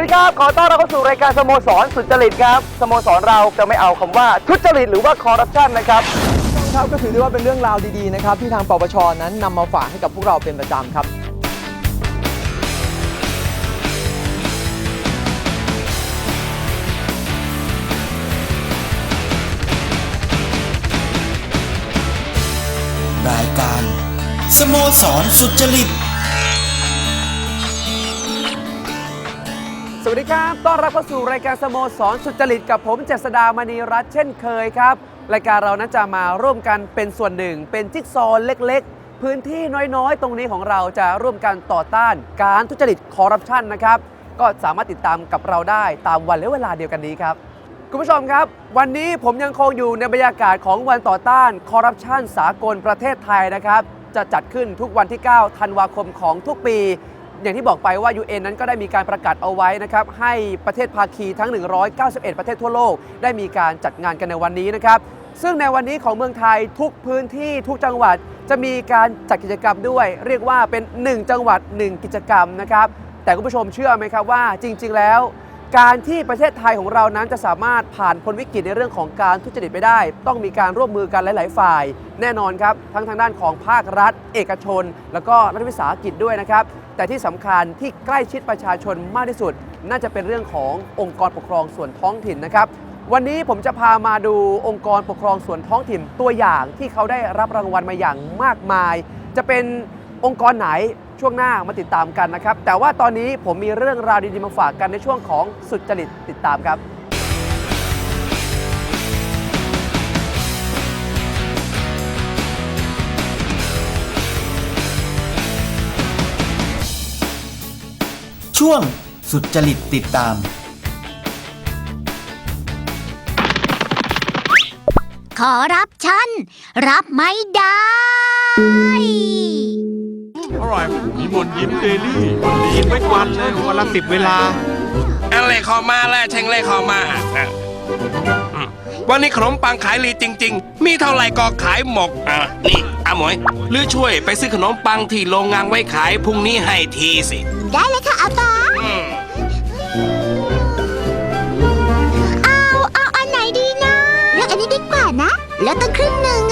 สวัสดีครับขอต้อนรับเข้าสู่รายการสโมสรสุจริตครับสโมสรเราจะไม่เอาคำว่าทุจริตหรือว่าคอร์รัปชันนะครับครับก็ถือได้ว่าเป็นเรื่องราวดีๆนะครับที่ทางปปชนั้นนำมาฝากให้กับพวกเราเป็นประจำครับ รายการสโมสรสุจริต วัสดีครับ ต้อนรับเข้าสู่รายการสโมสรสุจริตกับผมเจษดามณีรัตน์เช่นเคยครับ รายการเรานั้นจะมาร่วมกันเป็นส่วนหนึ่ง เป็นจิ๊กซอว์เล็ก ๆ พื้นที่น้อยๆ ตรงนี้ของเราจะร่วมกันต่อต้านการทุจริตคอร์รัปชันนะครับ ก็สามารถติดตามกับเราได้ตามวันและเวลาเดียวกันนี้ครับ คุณผู้ชมครับ วันนี้ผมยังคงอยู่ในบรรยากาศของวันต่อต้านคอร์รัปชันสากลประเทศไทยนะครับ จะจัดขึ้นทุกวันที่ 9 ธันวาคมของทุกปี อย่างที่บอกไปว่า UN นั้นก็ได้มีการประกาศเอาไว้นะครับให้ประเทศภาคีทั้ง 191 ประเทศทั่วโลก ได้มีการจัดงานกันในวันนี้นะครับซึ่งในวันนี้ของเมืองไทยทุกพื้นที่ทุกจังหวัดจะมีการจัดกิจกรรมด้วย เรียกว่าเป็น 1 จังหวัด 1 กิจกรรมนะครับแต่คุณผู้ชมเชื่อไหมครับว่าจริง ๆ แล้ว การที่ประเทศไทยของเรานั้นจะสามารถผ่านพ้นวิกฤตในเรื่องของการทุจริตไปได้ ต้องมีการร่วมมือกันหลาย ๆ ฝ่าย แน่นอนครับ ทั้งทางด้านของภาครัฐ เอกชน แล้วก็รัฐวิสาหกิจด้วยนะครับ แต่ที่สำคัญที่ใกล้ชิดประชาชนมากที่สุด น่าจะเป็นเรื่องขององค์กรปกครองส่วนท้องถิ่นนะครับวันนี้ผมจะพามาดูองค์กรปกครองส่วนท้องถิ่นตัวอย่างที่เขาได้รับรางวัลมาอย่างมากมาย จะเป็นองค์กรไหน ช่วงหน้ามาติดตามกันนะครับ แต่ว่าตอนนี้ผมมีเรื่องราวดีๆมาฝากกันในช่วงของสุดจริตติดตามครับช่วงสุจริตติดตาม ขอรับฉัน รับไม่ได้อ ร่อยมีมนต์ยิ้มเดลี่กินไม่วันเลยวันละสิบเวลาอันเลขเข้ามาแล้วเชงเลขเข้ามาอะอืมวันนี้ขนมปังขายลีจริง ๆ มีเท่าไหร่ก็ขายหมกอะนี่อาหมวยหรือช่วยไปซื้อขนมปังที่โรงงานไว้ขายพรุ่งนี้ให้ทีสิได้เลยค่ะอาปาอืมเอาเอาอันไหนดีนะเลือกอันนี้ดีกว่านะ แล้วตั้งครึ่งหนึ่ง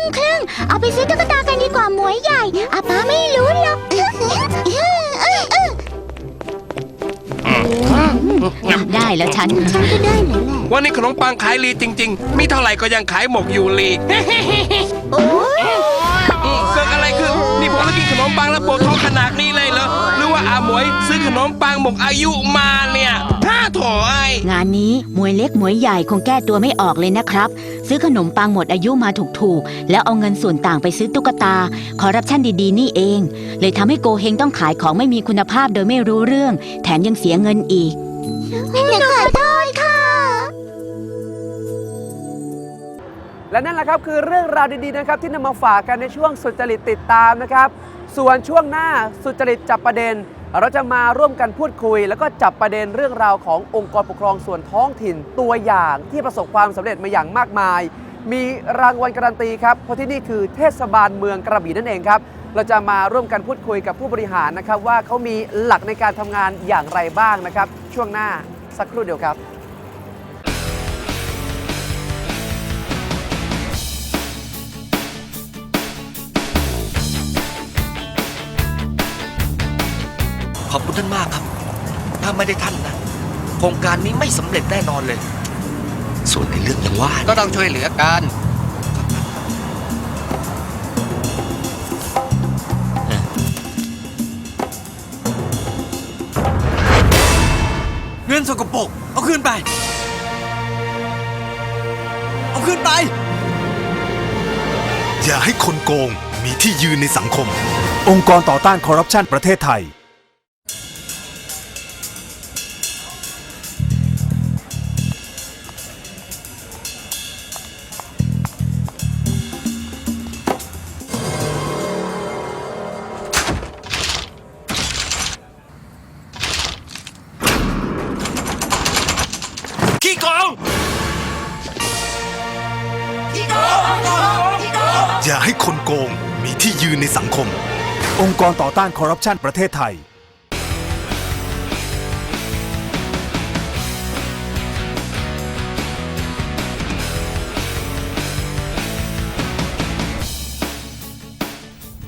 งินเหลือตั้งครึ่งเอาไปซื้อตุ๊กตากันดีกว่าหมวยใหญ่อาป้าไม่รู้หรอกได้แล้วฉัน ฉันก็ได้แล้วแหละ วันนี้ขนมปังขายลีจริง ๆ มีเท่าไหร่ก็ยังขายหมกอยู่ลีโอ้ยอืมเกิดอะไรขึ้นนี่ผมต้องกินขนมปังแล้วปวดท้องขนาดนี้เลยเหรอ หรือว่าอาหมวยซื้อขนม ปังหมกอายุมาเนี่ยห้าโถไองานนี้หมวยเล็กหมวยใหญ่คงแก้ตัวไม่ออกเลยนะครับ ซื้อขนมปังหมดอายุมาถูกๆ แล้วเอาเงินส่วนต่างไปซื้อตุ๊กตา คอร์รัปชันดีๆ นี่เอง เลยทำให้โกเฮงต้องขายของไม่มีคุณภาพโดยไม่รู้เรื่อง แถมยังเสียเงินอีกหนูขอโทษค่ะ และนั่นแหละครับคือเรื่องราวดีๆนะครับ ที่นำมาฝากกันในช่วงสุจริตติดตามนะครับ ส่วนช่วงหน้าสุจริตจับประเด็น เราจะมาร่วมกันพูดคุย แล้วก็จับประเด็นเรื่องราวขององค์กรปกครองส่วนท้องถิ่นตัวอย่างที่ประสบความสำเร็จมาอย่างมากมาย มีรางวัลการันตีครับเพราะที่นี่คือเทศบาลเมืองกระบี่นั่นเองครับ เราจะมาร่วมกันพูดคุยกับผู้บริหารนะครับว่าเขามีหลักในการทำงานอย่างไรบ้างนะครับ ช่วงหน้าสักครู่เดียวครับ ขอบคุณท่านมากครับ ถ้าไม่ได้ท่านนะโครงการนี้ไม่สำเร็จแน่นอนเลย ส่วนในเรื่องอย่างว่าก็ต้องช่วยเหลือกัน เงินสกปรกเอาคืนไป เอาคืนไป อย่าให้คนโกงมีที่ยืนในสังคม องค์กรต่อต้านคอร์รัปชันประเทศไทย ขี้โกงอย่าให้คนโกงมีที่ยืนในสังคม องค์กรต่อต้านคอร์รัปชันประเทศไทย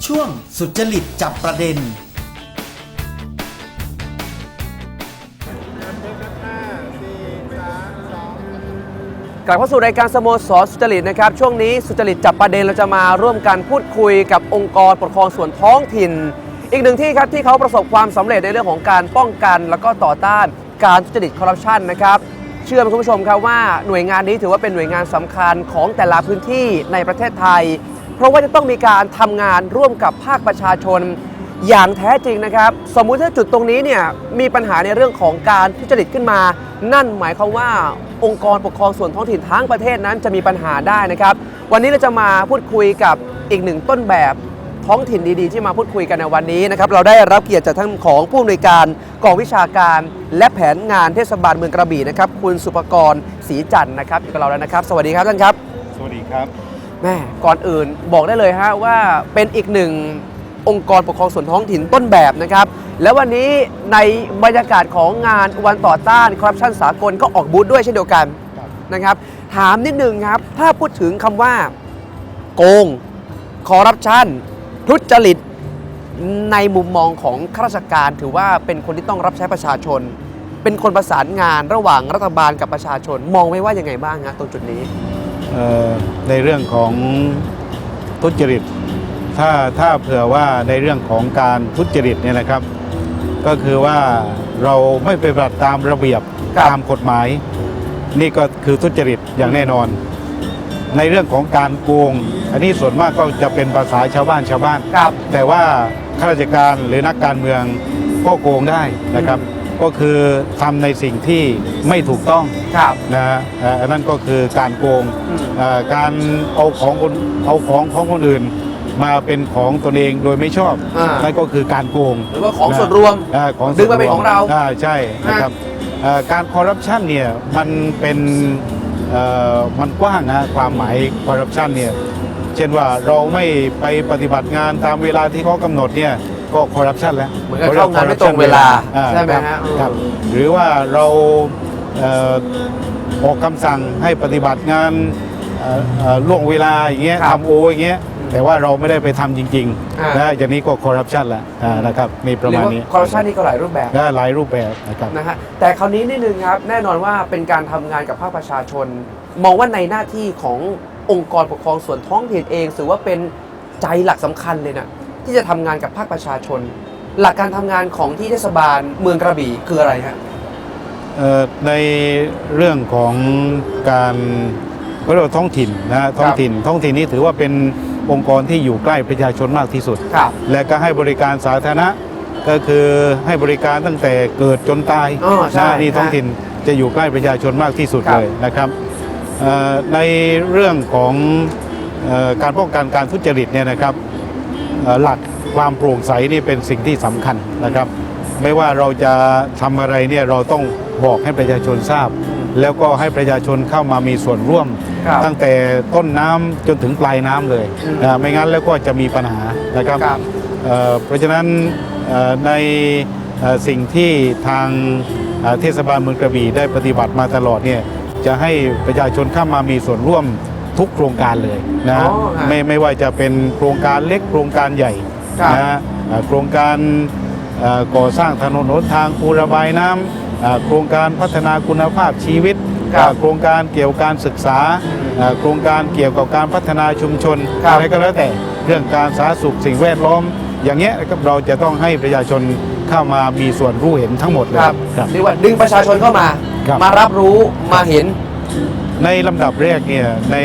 ช่วงสุจริตจับประเด็น ลับเข้าสู่รายการสโมสรสุจริตนะครับ ช่วงนี้สุจริตจับประเด็นเราจะมาร่วมกันพูดคุยกับองค์กรปกครองส่วนท้องถิ่น อีกหนึ่งที่ครับที่เขาประสบความสำเร็จในเรื่องของการป้องกัน แล้วก็ต่อต้านการทุจริตคอร์รัปชันนะครับเชื่อไหมคุณผู้ชมครับว่าหน่วยงานนี้ถือว่าเป็นหน่วยงานสำคัญของแต่ละพื้นที่ในประเทศไทย เพราะว่าจะต้องมีการทำงานร่วมกับภาคประชาชน อย่างแท้จริงนะครับ สมมุติถ้าจุดตรงนี้เนี่ยมีปัญหาในเรื่องของการทุจริตขึ้นมา นั่นหมายความว่าองค์กรปกครองส่วนท้องถิ่นทั้งประเทศนั้นจะมีปัญหาได้นะครับ วันนี้เราจะมาพูดคุยกับอีกหนึ่งต้นแบบท้องถิ่นดีๆ ที่มาพูดคุยกันในวันนี้นะครับเราได้รับเกียรติจากท่านของผู้อำนวยการกองวิชาการ และแผนงานเทศบาลเมืองกระบี่นะครับคุณสุปกรณ์ศรีจันทร์นะครับอยู่กับเราแล้วนะครับ สวัสดีครับท่านครับ สวัสดีครับแม่ก่อนอื่นบอกได้เลยฮะว่าเป็นอีกหนึ่ง องค์กรปกครองส่วนท้องถิ่นต้นแบบนะครับ แล้ววันนี้ในบรรยากาศของงานวันต่อต้านคอร์รัปชันสากลก็ออกบูธด้วยเช่นเดียวกันนะครับ ถามนิดนึงครับ ถ้าพูดถึงคำว่า โกงคอร์รัปชันทุจริตในมุมมองของข้าราชการถือว่าเป็นคนที่ต้องรับใช้ประชาชน เป็นคนประสานงานระหว่างรัฐบาลกับประชาชน มองไว้ว่ายังไงบ้างฮะตรงจุดนี้ในเรื่องของทุจริต ถ้าถ้าเผื่อว่าในเรื่องของการทุจริตเนี่ยนะครับ ก็คือว่าเราไม่ไปปฏิบัติตามระเบียบครับตามกฎหมาย นี่ก็คือทุจริตอย่างแน่นอน ในเรื่องของการโกง อันนี้ส่วนมากก็จะเป็นภาษาชาวบ้านชาวบ้าน ครับ แต่ว่าข้าราชการหรือนักการเมืองก็โกงได้นะครับ ก็คือทำในสิ่งที่ไม่ถูกต้องครับ นะฮะเอ่ออันนั้นก็คือการโกงอืม เอ่อการเอาของคนเอาของของคนอื่น มาเป็นของตนเองโดยไม่ชอบอ่านั่ นั่นก็คือการโกงหรือว่าของส่วนรวม อ่าของดึงมาเป็นของเราอ่ใช่นะครับเอ่อการคอร์รัปชันเนี่ยมันเป็นเอ่อมันกว้างนะความหมายคอร์รัปชันเนี่ยเช่นว่าเราไม่ไปปฏิบัติงานตามเวลาที่เขากำหนดเนี่ยก็คอร์รัปชันแล้วเหมือนกับเข้างานไม่ตรงเวลาอ่ใช่ไหมครับฮะครับ หรือว่าเราเอ่อออกคำสั่งให้ปฏิบัติงานเอ่อเอ่อล่วงเวลาอย่างเงี้ยครับ ทำโออย่างเงี้ย แต่ว่าเราไม่ได้ไปทำจริงอ่าๆนะอย่างนี้ก็คอร์รัปชันแล้วอ่านะครับมีประเรียมาณกว่านี้คอร์รัปชันนี่ก็หลายรูปแบบได้หลายรูปแบบนะครับนะฮะแต่คราวนี้นิดนึงครับแน่นอนว่าเป็นการทำงานกับภาคประชาชน มองว่าในหน้าที่ขององค์กรปกครองส่วนท้องถิ่นเองถือว่าเป็นใจหลักสำคัญเลยนะที่จะทำงานกับภาคประชาชน หลักการทำงานของที่เทศบาลเมืองกระบี่คืออะไรฮะเอ่อในเรื่องของการก็เรียกว่าท้องถิ่นนะฮะท้องถิ่นท้องถิ่นนี้ถือว่าเป็น องค์กรที่อยู่ใกล้ประชาชนมากที่สุด ครับ และก็ให้บริการสาธารณะก็คือให้บริการตั้งแต่เกิดจนตายอ๋อใช่นะนี่ท้องถิ่นจะอยู่ใกล้ประชาชนมากที่สุดครับ เลยนะครับเอ่อในเรื่องของเอ่อการป้องกันการทุจริตเนี่ยนะครับ เอ่อหลักความโปร่งใสนี่เป็นสิ่งที่สำคัญนะครับ ไม่ว่าเราจะทำอะไรเนี่ยเราต้องบอกให้ประชาชนทราบ แล้วก็ให้ประชาชนเข้ามามีส่วนร่วม ครับตั้งแต่ต้นน้ำจนถึงปลายน้ำเลยอืมนะไม่งั้นแล้วก็จะมีปัญหานะครับครับ เอ่อเพราะฉะนั้นเอ่อในเอ่อสิ่งที่ทางเอ่อเทศบาลเมืองกระบี่ได้ปฏิบัติมาตลอดเนี่ยจะให้ประชาชนเข้ามามีส่วนร่วมทุกโครงการเลยนะอ๋อฮะไม่ไม่ว่าจะเป็นโครงการเล็กโครงการใหญ่ครับ นะเอ่อโครงการ เอ่อก่อสร้างถนนหนทางคูระบายน้ำเอ่อ โครงการพัฒนาคุณภาพชีวิตครับเอ่อโครงการเกี่ยวกับการศึกษาเอ่อโครงการเกี่ยวกับการพัฒนาชุมชนครับอะไรก็แล้วแต่เรื่องการสาธารณสุขสิ่งแวดล้อม อย่างเงี้ยนะครับเราจะต้องให้ประชาชนเข้ามามีส่วนรู้เห็นทั้งหมดเลยครับครับเรียกว่าดึงประชาชนเข้ามาครับมารับรู้มาเห็น ในลำดับแรกเนี่ยใน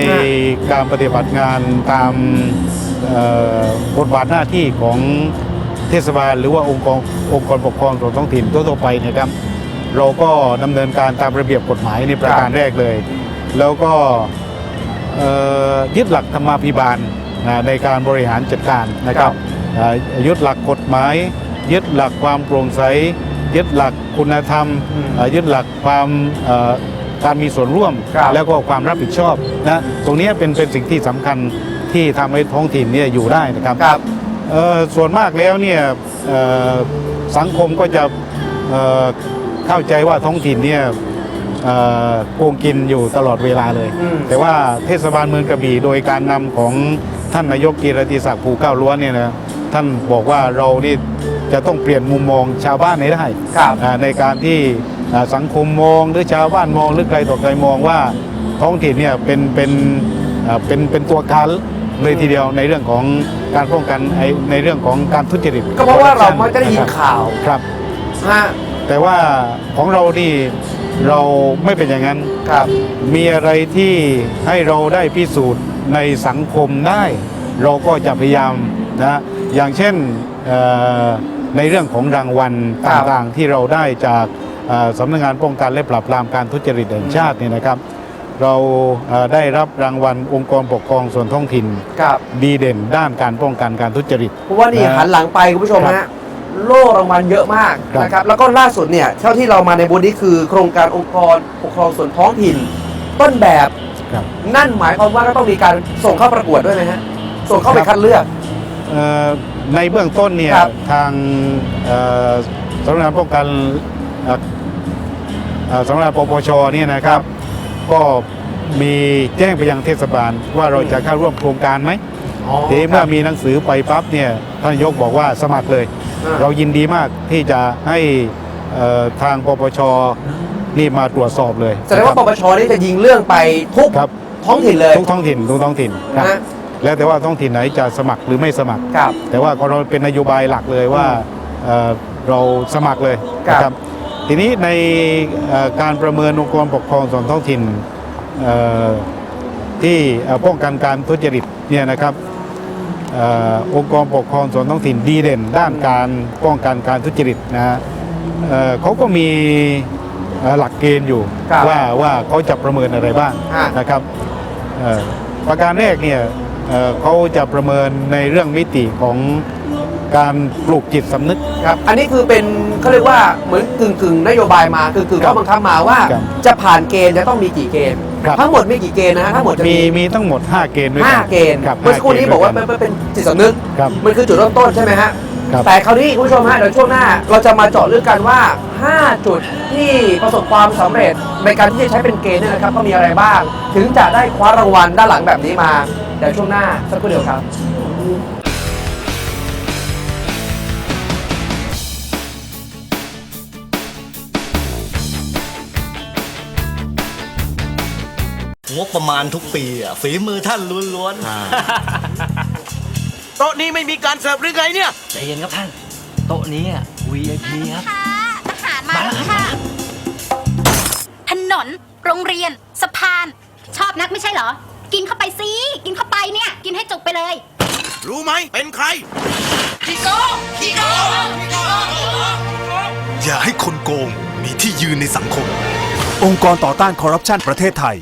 การปฏิบัติงานตามเอ่อบทบาทหน้าที่ของเทศบาลหรือว่าองค์กรองค์กรปกครองส่วนท้องถิ่นทั่วๆไปเนะครับ เราก็ดำเนินการตามระเบียบกฎหมายในประการแรกเลย แล้วก็เอ่อยึดหลักธรรมาภิบาลนะในการบริหารจัดการนะครับเอ่อยึดหลักกฎหมาย ยึดหลักความโปร่งใส ยึดหลักคุณธรรมอืมเอ่อยึดหลักความเอ่อการมีส่วนร่วมครับแล้วก็ความรับผิดชอบนะตรงเนี้ยเป็นเป็นสิ่งที่สำคัญที่ทำให้ท้องถิ่นเนี่ยอยู่ได้นะครับครับเอ่อส่วนมากแล้วเนี่ยเอ่อสังคมก็จะ เอ่อเข้าใจว่าท้องถิ่นเนี่ยเอ่อโกงกินอยู่ตลอดเวลาเลย อืม แต่ว่าเทศบาลเมืองกระบี่โดยการนำของท่านนายกกีรติศักดิ์ภูเก้าล้วนเนี่ยนะท่านบอกว่าเรานี่จะต้องเปลี่ยนมุมมองชาวบ้านให้ได้ ครับ อ่าในการที่อ่าสังคมมองหรือชาวบ้านมองหรือใครต่อใครมองว่าท้องถิ่นเนี่ยเป็นเป็นอ่าเป็นเป็นตัวการเลยทีเดียวในเรื่องของการป้องกันไอ้ในเรื่องของการทุจริตก็เพราะว่าเรามักจะได้ยินข่าว ครับ ฮะ แต่ว่าของเรานี่เราไม่เป็นอย่างนั้นครับ มีอะไรที่ให้เราได้พิสูจน์ในสังคมได้ เราก็จะพยายามนะอย่างเช่นเอ่อในเรื่องของรางวัลครับต่างๆที่เราได้จากเอ่อสำนักงานป้องกันและปราบปรามการทุจริตแห่งชาติเนี่ยนะครับ เราเอ่อได้รับรางวัลองค์กรปกครองส่วนท้องถิ่นครับดีเด่นด้านการป้องกันการทุจริตเพราะว่านี่นะหันหลังไปคุณผู้ชมครัฮะบ โล่รางวัลเยอะมากครับ นะครับ แล้วก็ล่าสุดเนี่ยเท่าที่เรามาในบูธนี้คือ โครงการองค์กรปกครองส่วนท้องถิ่น ต้นแบบครับ นั่นหมายความว่าก็ต้องมีการส่งเข้าประกวดด้วยไหมฮะส่งเข้าไปคัดเลือก เอ่อในเบื้องต้นเนี่ยครับทางเอ่อสำนักงานป้องกันเอ่อเอ่อสำนักงานปปชเนี่ยนะครับ ก็มีแจ้งไปยังเทศบาลว่าเราจะเข้าร่วมโครงการไหมทีนี้เมื่อมีหนังสือไปปั๊บเนี่ยท่านนายกบอกว่าสมัครเลยอ่า เรายินดีมากที่จะให้เอ่อทางปปชนี่มาตรวจสอบเลยแสดงว่าปนะปชนี่จะยิงเรื่องไปทุกครับท้องถิ่นเลยทุกท้องถิ่นทุกท้องถิ่นครับนะแล้วแต่ว่าท้องถิ่นไหนจะสมัครหรือไม่สมัครครับแต่ว่าเราเป็นนโยบายหลักเลยว่าเอ่อเราสมัครเลยครับนะครับทีนี้ในเอ่อการประเมินองค์กรปกครองส่วนท้องถิ่นเอ่อที่เอ่อป้องกันการทุจริตเนี่ยนะครับเอ่อองค์กรปกครองส่วนท้องถิ่นดีเด่น ด้านการป้องกันการทุจริตนะฮะเอ่อเขาก็มีเอ่อหลักเกณฑ์อยู่ครับว่าว่าเขาจะประเมินอะไรบ้างฮะ นะครับเอ่อประการแรกเนี่ยเอ่อเขาจะประเมินในเรื่องมิติของการปลูกจิตสำนึก ครับ อันนี้คือเป็นเขาเรียกว่าเหมือนกึ่งกึ่งๆนโยบายมาคือกึ่งครัข้อบบังคับมาว่า ครับ จะผ่านเกณฑ์จะต้องมีกี่เกณฑ์ ครับ ทั้งหมดมีกี่เกณฑ์นะฮะทั้งหมดจะมีมีมีทั้งหมด 5 เกณฑ์ด้วยห้ากันเกณฑ์ครับเมื่อสักครู่นี้ห้บอกว่าเกณฑ์มันเป็นจิตสำนึก ครับ มันคือจุดเริ่มต้นใช่ไหมฮะ ครับ แต่คราวนี้คุณผู้ชมฮะเดี๋ยวช่วงหน้าเราจะมาเจาะลึกกันว่า 5 จุดที่ประสบความสำเร็จในการที่จะใช้เป็นเกณฑ์เนี่ยนะครับก็มีอะไรบ้าง ถึงจะได้คว้ารางวัลด้านหลังแบบนี้มา เดี๋ยวช่วงหน้าสักครู่เดียวครับ งบประมาณทุกปีอะฝีมือท่านล้วนโต๊ะนี้ไม่มีการเสิร์ฟหรือไงเนี่ย ๆใจเย็นครับท่าน โต๊ะนี้อะ VIP ครับ ค่ะอาหารมาแล้วค่ะ ถนน โรงเรียน สะพาน ชอบนักไม่ใช่เหรอ กินเข้าไปสิ กินเข้าไปเนี่ย กินให้จุกไปเลย รู้ไหมเป็นใคร อย่าให้คนโกงมีที่ยืนในสังคม องค์กรต่อต้านคอร์รัปชันประเทศไทย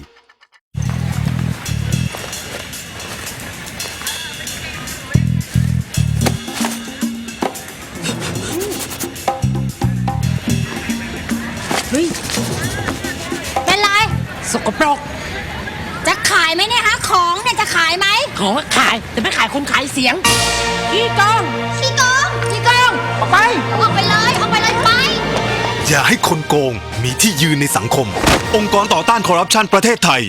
กปรกจะขายไหมเนี่ยฮะของเนี่ยจะขายไหมของก็ขายแต่ไม่ขายคนขายเสียงขี้โกงขี้โกงขี้โกงออกไป ออกไปเลยออกไปเลยไป อย่าให้คนโกงมีที่ยืนในสังคม องค์กรต่อต้านคอร์รัปชันประเทศไทย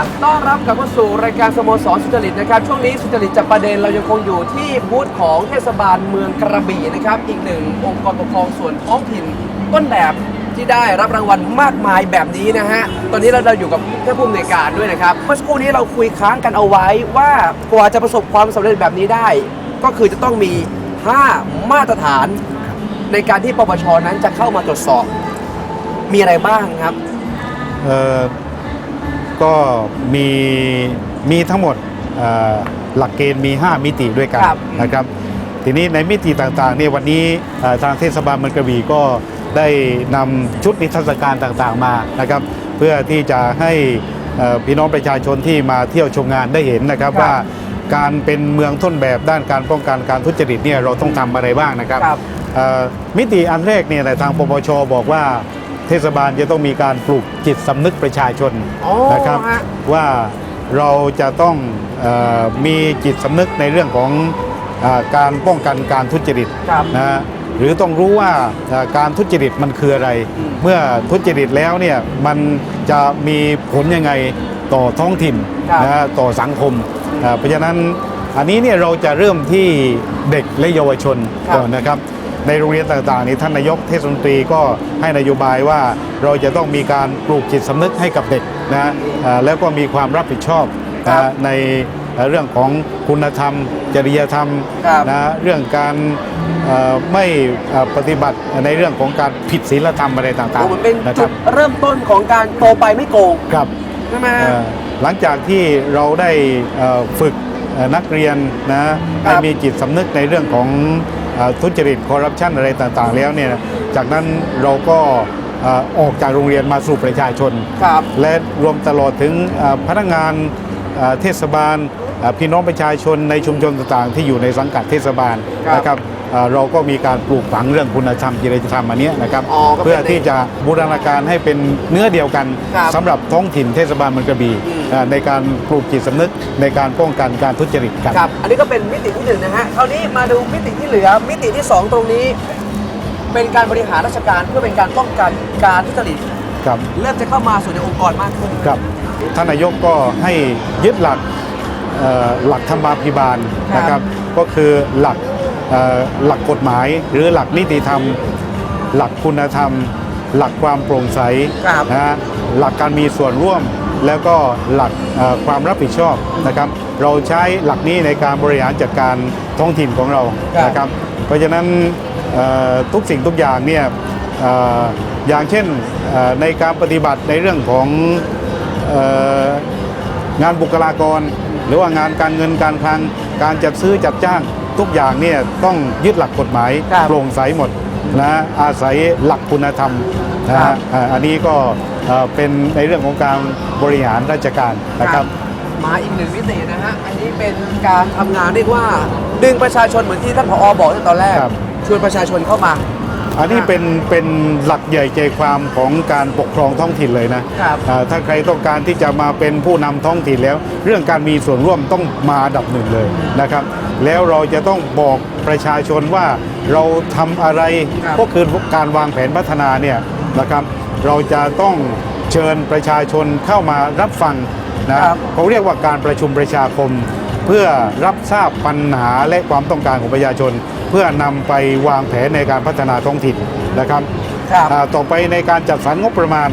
ครับต้อนรับกลับเข้าสู่รายการสโมสรสุจริตนะครับ ช่วงนี้สุจริตจับประเด็นเรายังคงอยู่ที่บูธของเทศบาลเมืองกระบี่นะครับ อีกหนึ่งองค์กรปกครองส่วนท้องถิ่นต้นแบบที่ได้รับรางวัลมากมายแบบนี้นะฮะ ตอนนี้เราเราอยู่กับท่านผู้อำนวยการด้วยนะครับ เมื่อสักครู่นี้เราคุยค้างกันเอาไว้ว่ากว่าจะประสบความสำเร็จแบบนี้ได้ ก็คือจะต้องมี 5 มาตรฐาน ในการที่ปปชนั้นจะเข้ามาตรวจสอบมีอะไรบ้างครับ เอ่อ ก็มีมีทั้งหมดเอ่อหลักเกณฑ์มี 5 มิติด้วยกันครับ นะครับ ทีนี้ในมิติต่างๆเนี่ยวันนี้เอ่อทางเทศบาลเมืองกระบี่ก็ได้นำชุดนิทรรศการต่างๆมานะครับ เพื่อที่จะให้เอ่อพี่น้องประชาชนที่มาเที่ยวชมงานได้เห็นนะครับครับว่าการเป็นเมืองต้นแบบด้านการป้องกันการทุจริตเนี่ยเราต้องทำอะไรบ้างนะครับครับเอ่อมิติอันแรกเนี่ยทางปปชบอกว่า เทศบาลจะต้องมีการปลูกจิตสำนึกประชาชนอ๋อนะครับฮะว่าเราจะต้องเออมีจิตสำนึกในเรื่องของเออการป้องกันการทุจริตครับนะฮะหรือต้องรู้ว่าเอ่อการทุจริตมันคืออะไรอืมเมื่อทุจริตแล้วเนี่ยมันจะมีผลยังไงต่อท้องถิ่นครับนะฮะต่อสังคมเอ่อเพราะฉะนั้นอันนี้เนี่ยเราจะเริ่มที่เด็กและเยาวชนครับก่อนนะครับ ในโรงเรียนต่างๆนี่ท่านนายกเทศมนตรีก็ให้นโยบายว่าเราจะต้องมีการปลูกจิตสำนึกให้กับเด็กนะฮะเอ่อแล้วก็มีความรับผิดชอบนะฮะในเอ่อเรื่องของคุณธรรม จริยธรรมครับนะฮะเรื่องการเอ่อไม่เอ่อปฏิบัติในเรื่องของการผิดศีลธรรมอะไรต่างโอ้มันเป็นๆนะคจุรัดบเริ่มต้นของการโตไปไม่โกงครับใช่ไหมฮะเอ่อหลังจากที่เราได้เอ่อฝึกเอ่อนักเรียนนะให้มีจิตสำนึกในเรื่องของเอ่อ ทุจริตคอร์รัปชันอะไรต่างๆ แล้วเนี่ยจากนั้นเราก็เอ่อออกจากโรงเรียนมาสู่ประชาชนครับและรวมตลอดถึงเอ่อพนักงานเอ่อเทศบาลเอ่อ พี่น้องประชาชนในชุมชนต่างๆ ที่อยู่ในสังกัดเทศบาลครับนะครับเอ่อเราก็มีการปลูกฝังเรื่องคุณธรรมจริยธรรมอันเนี้ยนะครับอ๋อก็เป็นเพื่อที่จะบูรณาการให้เป็นเนื้อเดียวกันครับสำหรับท้องถิ่นเทศบาลเมืองกระบี่อืมเอ่อในการปลูกจิตสำนึกในการป้องกันการทุจริตครับครับอันนี้ก็เป็นมิติที่หนึ่งนะฮะคราวนี้มาดูมิติที่เหลือ มิติที่สองตรงนี้ เป็นการบริหารราชการเพื่อเป็นการป้องกันการทุจริตครับเริ่มจะเข้ามาสู่ในองค์กรมากขึ้นครับท่านนายกก็ให้ยึดหลักเอ่อ หลักธรรมาภิบาลครับนะครับ ก็คือหลักเอ่อหลักกฎหมาย หรือหลักนิติธรรม หลักคุณธรรม หลักความโปร่งใสครับนะฮะหลักการมีส่วนร่วมแล้วก็หลักเอ่อความรับผิดชอบนะครับ เราใช้หลักนี้ในการบริหารจัดการท้องถิ่นของเราครับนะครับ เพราะฉะนั้นเอ่อทุกสิ่งทุกอย่างเนี่ยเอ่ออย่างเช่นเอ่อในการปฏิบัติในเรื่องของเอ่องานบุคลากร หรือว่างานการเงินการคลังการจัดซื้อจัดจ้างทุกอย่างเนี่ยต้องยึดหลักกฎหมายครับโปร่งใสหมดนะอาศัยหลักคุณธรรมนะครัฮะบอ่าอันนี้ก็เอ่อเป็นในเรื่องของการบริหารราชการนะครับ มาอีกหนึ่งมิตินะฮะ อันนี้เป็นการทำงานเรียกว่า ดึงประชาชนเหมือนที่ท่านผอบอกตั้งแต่ตอนแรกครับชวนประชาชนเข้ามา อันนี้เป็นเป็นหลักใหญ่ใจความของการปกครองท้องถิ่นเลยนะครับ อ่าถ้าใครต้องการที่จะมาเป็นผู้นำท้องถิ่นแล้ว เรื่องการมีส่วนร่วมต้องมาอันดับหนึ่งเลยนะครับ แล้วเราจะต้องบอกประชาชนว่าเราทำอะไรครับ ก็คือการวางแผนพัฒนาเนี่ยนะครับ เราจะต้องเชิญประชาชนเข้ามารับฟังนะครับ เขาเรียกว่าการประชุมประชาคม เพื่อรับทราบปัญหาและความต้องการของประชาชน เพื่อนำไปวางแผนในการพัฒนาท้องถิ่นนะครับครับอ่าต่อไปในการจัดสรรงบประมาณ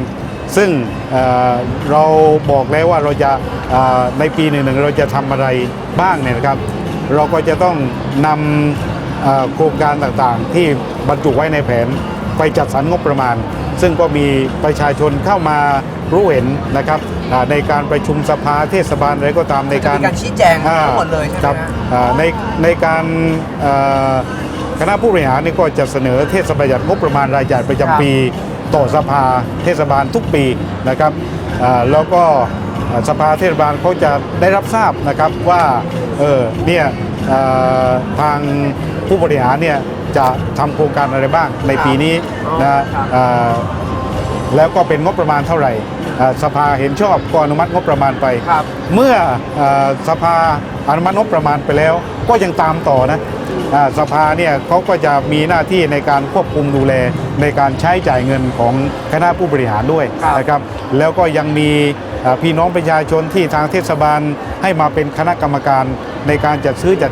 ซึ่งเอ่อเราบอกแล้วว่าเราจะอ่าในปีหนึ่งๆเราจะทำอะไรบ้างเนี่ยนะครับ เราก็จะต้องนำอ่าโครงการต่างๆ ที่บรรจุไว้ในแผนไปจัดสรรงบประมาณ ซึ่งก็มีประชาชนเข้ามารู้เห็นนะครับอ่าในการประชุมสภาเทศบาลอะไรก็ตามในการจะมีการชี้แจงทั้งหมดเลยใช่ไหมครับฮะอ่าในในการเอ่อคณะผู้บริหารนี่ก็จะเสนอเทศบาลงบประมาณรายจ่ายประครับจำปี ต่อสภาเทศบาลทุกปีนะครับอ่าแล้วก็อ่าสภาเทศบาลเขาจะได้รับทราบนะครับว่าเออเนี่ยเอ่อทางผู้บริหารเนี่ย จะทำโครงการอะไรบ้างในปีนี้อ๋อนะครับอ่าแล้วก็เป็นงบประมาณเท่าไหร่อ่าสภาเห็นชอบก็อนุมัติงบประมาณไปครับเมื่อเออสภาอนุมัติงบประมาณไปแล้ว ก็ยังตามต่อนะอ่าสภาเนี่ยเขาก็จะมีหน้าที่ในการควบคุมดูแลในการใช้จ่ายเงินของคณะผู้บริหารด้วยครับนะครับ แล้วก็ยังมีอ่าพี่น้องประชาชนที่ทางเทศบาลให้มาเป็นคณะกรรมการในการจัดซื้อจัด